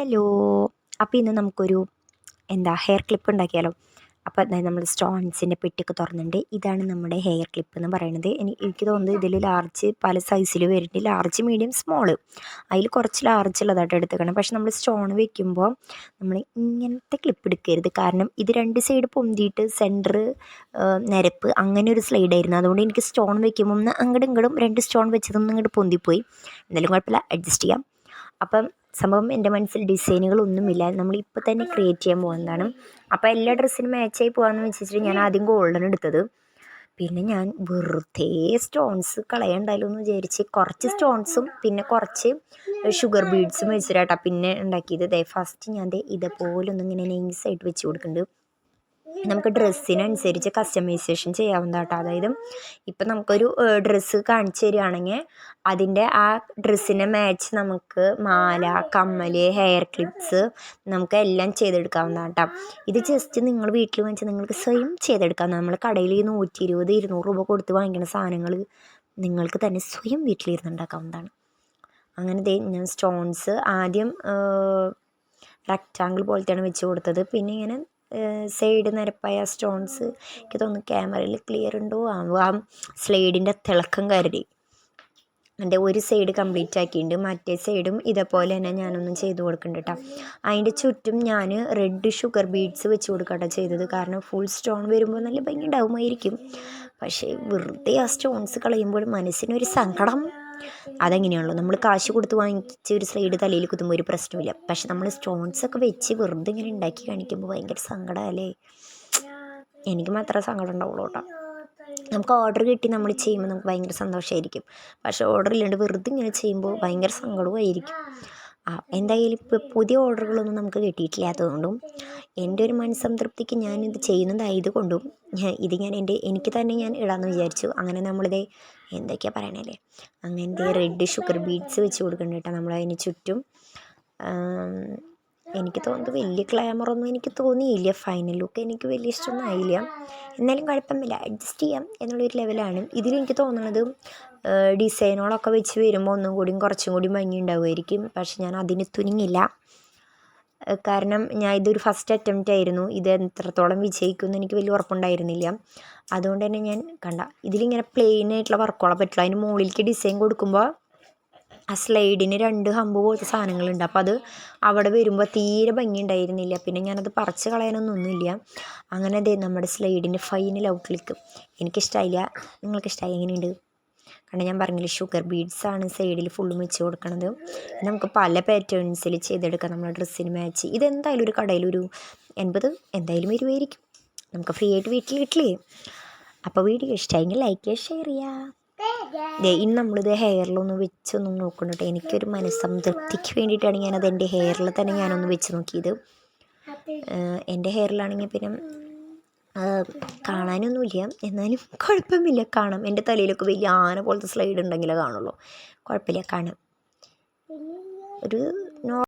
Hello. അപ്പോൾ ഇന്ന് നമുക്കൊരു എന്താ ഹെയർ ക്ലിപ്പ് ഉണ്ടാക്കിയാലോ? അപ്പോൾ അതായത് നമ്മൾ സ്റ്റോൺസിന്റെ പെട്ടിയൊക്കെ തുറന്നിട്ടുണ്ട് ഇതാണ് നമ്മുടെ ഹെയർ ക്ലിപ്പ് എന്ന് പറയുന്നത് എനി എനിക്ക് തോന്നുന്നത് ഇതിൽ ലാർജ് പല സൈസിൽ വരുന്നുണ്ട്. ലാർജ് മീഡിയം സ്മോൾ അതിൽ കുറച്ച് ലാർജ് ഉള്ളതായിട്ട് എടുത്തേക്കണം. പക്ഷെ നമ്മൾ സ്റ്റോൺ വെക്കുമ്പോൾ നമ്മൾ ഇങ്ങനത്തെ ക്ലിപ്പ് എടുക്കരുത്. കാരണം ഇത് രണ്ട് സൈഡ് പൊന്തിയിട്ട് സെന്റർ നിരപ്പ് അങ്ങനെ ഒരു സ്ലൈഡ് ആയിരുന്നു. അതുകൊണ്ട് എനിക്ക് സ്റ്റോൺ വെക്കുമ്പോൾ ഒന്ന് അങ്ങോട്ടും ഇങ്ങോട്ടും രണ്ട് സ്റ്റോൺ വെച്ചതൊന്നും ഇങ്ങോട്ട് പൊന്തിപ്പോയി. എന്തായാലും കുഴപ്പമില്ല. അഡ്ജസ്റ്റ് ചെയ്യാം. അപ്പം സംഭവം എന്റെ മനസ്സിൽ ഡിസൈനുകളൊന്നുമില്ല. നമ്മൾ ഇപ്പോൾ തന്നെ ക്രിയേറ്റ് ചെയ്യാൻ പോകുന്നതാണ് അപ്പോൾ എല്ലാ ഡ്രസ്സിനും മാച്ചായി പോകാമെന്ന് വെച്ചിട്ട് ഞാൻ ആദ്യം ഗോൾഡൻ എടുത്തത്. പിന്നെ ഞാൻ വെറുതെ സ്റ്റോൺസ് കളയണ്ടല്ലോ എന്ന് വിചാരിച്ച് കുറച്ച് സ്റ്റോൺസും പിന്നെ കുറച്ച് ഷുഗർ ബീഡ്സും വെച്ചിട്ടാട്ടാ പിന്നെ ഉണ്ടാക്കിയത്. ഫസ്റ്റ് ഞാൻ ദേ ഇതേപോലെ ഒന്നിങ്ങനെ നൈസായിട്ട് വെച്ച് കൊടുക്കുന്നുണ്ട്. നമുക്ക് ഡ്രസ്സിനനുസരിച്ച് കസ്റ്റമൈസേഷൻ ചെയ്യാവുന്ന കേട്ടോ അതായത് ഇപ്പം നമുക്കൊരു ഡ്രസ്സ് കാണിച്ചു തരികയാണെങ്കിൽ അതിന്റെ ആ ഡ്രസ്സിനെ മാച്ച് നമുക്ക് മാല കമ്മൽ ഹെയർ ക്ലിപ്സ് നമുക്ക് എല്ലാം ചെയ്തെടുക്കാവുന്ന കേട്ടോ ഇത് ജസ്റ്റ് നിങ്ങൾ വീട്ടിൽ വാങ്ങിച്ചാൽ നിങ്ങൾക്ക് സ്വയം ചെയ്തെടുക്കാം നമ്മൾ കടയിൽ നൂറ്റി ഇരുപത് ഇരുന്നൂറ് രൂപ കൊടുത്ത് വാങ്ങിക്കുന്ന സാധനങ്ങൾ നിങ്ങൾക്ക് തന്നെ സ്വയം വീട്ടിലിരുന്ന് ഉണ്ടാക്കാവുന്നതാണ് അങ്ങനെ ഞാൻ സ്റ്റോൺസ് ആദ്യം റെക്റ്റാങ്കിൾ പോലത്തെയാണ് വെച്ച് കൊടുത്തത്. പിന്നെ ഇങ്ങനെ സൈഡ് നിരപ്പായ സ്റ്റോൺസ് എനിക്ക് തോന്നുന്നു ക്യാമറയിൽ ക്ലിയർ ഉണ്ടോ? ആ സ്ലൈഡിന്റെ തിളക്കം കരുതി എന്റെ ഒരു സൈഡ് കംപ്ലീറ്റ് ആക്കിയിട്ടുണ്ട്. മറ്റേ സൈഡും ഇതേപോലെ തന്നെ ഞാനൊന്നും ചെയ്ത് കൊടുക്കുന്നുണ്ട് കേട്ടോ അതിന്റെ ചുറ്റും ഞാൻ റെഡ് ഷുഗർ ബീഡ്സ് വെച്ച് കൊടുക്കട്ടോ ചെയ്തത്. കാരണം ഫുൾ സ്റ്റോൺ വരുമ്പോൾ നല്ല ഭംഗി ഉണ്ടാവുമായിരിക്കും പക്ഷേ വെറുതെ ആ സ്റ്റോൺസ് കളയുമ്പോൾ മനസ്സിനൊരു സങ്കടം. അതെങ്ങനെയാണല്ലോ? നമ്മൾ കാശ് കൊടുത്ത് വാങ്ങിച്ച ഒരു സ്ലൈഡ് തലയിൽ കുത്തുമ്പോൾ ഒരു പ്രശ്നമില്ല പക്ഷെ നമ്മൾ സ്റ്റോൺസ് ഒക്കെ വെച്ച് വെറുതെ ഇങ്ങനെ ഉണ്ടാക്കി കാണിക്കുമ്പോൾ ഭയങ്കര സങ്കടമല്ലേ എനിക്ക് മാത്രമേ സങ്കടം ഉണ്ടാവുള്ളൂ കേട്ടോ. നമുക്ക് ഓർഡർ കിട്ടി നമ്മൾ ചെയ്യുമ്പോൾ നമുക്ക് ഭയങ്കര സന്തോഷമായിരിക്കും പക്ഷേ ഓർഡർ ഇല്ലാണ്ട് വെറുതെ ഇങ്ങനെ ചെയ്യുമ്പോൾ ഭയങ്കര സങ്കടവുമായിരിക്കും. ആ എന്തായാലും ഇപ്പോൾ പുതിയ ഓർഡറുകളൊന്നും നമുക്ക് കിട്ടിയിട്ടില്ലാത്തതുകൊണ്ടും എന്റെ ഒരു മനസ്സംതൃപ്തിക്ക് ഞാനിത് ചെയ്യുന്നതായതുകൊണ്ടും ഇത് ഞാൻ എന്റെ എനിക്ക് തന്നെ ഞാൻ ഇടാമെന്ന് വിചാരിച്ചു. അങ്ങനെ നമ്മളിത് എന്തൊക്കെയാണ് പറയണല്ലേ അങ്ങനത്തെ റെഡ് ഷുഗർ ബീഡ്സ് വെച്ച് കൊടുക്കുന്നുണ്ട് കേട്ടോ നമ്മളതിന് ചുറ്റും. എനിക്ക് തോന്നുന്നത് വലിയ ക്ലാമറൊന്നും എനിക്ക് തോന്നിയില്ല. ഫൈനൽ ലുക്ക് എനിക്ക് വലിയ ഇഷ്ടമൊന്നും ആയില്ല. എന്നാലും കുഴപ്പമില്ല അഡ്ജസ്റ്റ് ചെയ്യാം എന്നുള്ളൊരു ലെവലാണ് ഇതിലെനിക്ക് തോന്നുന്നത് ഡിസൈനുകളൊക്കെ വെച്ച് വരുമ്പോൾ ഒന്നും കൂടിയും കുറച്ചും കൂടി ഭംഗി ഉണ്ടാവുമായിരിക്കും. പക്ഷെ ഞാൻ അതിന് തുനിങ്ങില്ല കാരണം ഞാൻ ഇതൊരു ഫസ്റ്റ് അറ്റംപ്റ്റ് ആയിരുന്നു. ഇത് എത്രത്തോളം വിജയിക്കുമെന്ന് എനിക്ക് വലിയ ഉറപ്പുണ്ടായിരുന്നില്ല. അതുകൊണ്ട് തന്നെ ഞാൻ കണ്ട ഇതിലിങ്ങനെ പ്ലെയിൻ ആയിട്ടുള്ള വർക്കുകളെ പറ്റുള്ളൂ. അതിന് മുകളിലേക്ക് ഡിസൈൻ കൊടുക്കുമ്പോൾ ആ സ്ലൈഡിന് രണ്ട് ഹമ്പ് പോലത്തെ സാധനങ്ങളുണ്ട്. അപ്പോൾ അത് അവിടെ വരുമ്പോൾ തീരെ ഭംഗി ഉണ്ടായിരുന്നില്ല പിന്നെ ഞാനത് പറിച്ച് കളയാനൊന്നുമില്ല അങ്ങനെ അതെ നമ്മുടെ സ്ലൈഡിന്റെ ഫൈനൽ ഔട്ട്ലുക്ക് എനിക്കിഷ്ടമായില്ല നിങ്ങൾക്കിഷ്ടമായി എങ്ങനെയുണ്ട്? കാരണം ഞാൻ പറഞ്ഞില്ല ഷുഗർ ബീഡ്സ് ആണ് സൈഡിൽ ഫുള്ളും വെച്ച് കൊടുക്കണത്. നമുക്ക് പല പാറ്റേൺസിൽ ചെയ്തെടുക്കാം. നമ്മുടെ ഡ്രസ്സിന് മാച്ച് ഇതെന്തായാലും ഒരു കടയിൽ ഒരു എൺപത് എന്തായാലും വരുമായിരിക്കും നമുക്ക് ഫ്രീ ആയിട്ട് വീട്ടിൽ കിട്ടില്ലേ? അപ്പോൾ വീഡിയോ ഇഷ്ടമായെങ്കിൽ ലൈക്ക് ചെയ്യുക ഷെയർ ചെയ്യുക ദേ ഇന്ന് നമ്മളിത് ഹെയറിലൊന്ന് വെച്ചൊന്നും നോക്കണം എനിക്കൊരു മനസ്സംതൃപ്തിക്ക് വേണ്ടിയിട്ടാണ് ഞാനത് എന്റെ ഹെയറിൽ തന്നെ ഞാനൊന്ന് വെച്ച് നോക്കിയത്. എന്റെ ഹെയറിലാണെങ്കിൽ പിന്നെ കാണാനൊന്നുമില്ല. എന്നാലും കുഴപ്പമില്ല. കാണാം. എന്റെ തലയിലൊക്കെ വലിയ ആന പോലത്തെ സ്ലൈഡ് ഉണ്ടെങ്കിലേ കാണുള്ളൂ. കുഴപ്പമില്ല. കാണാം. ഒരു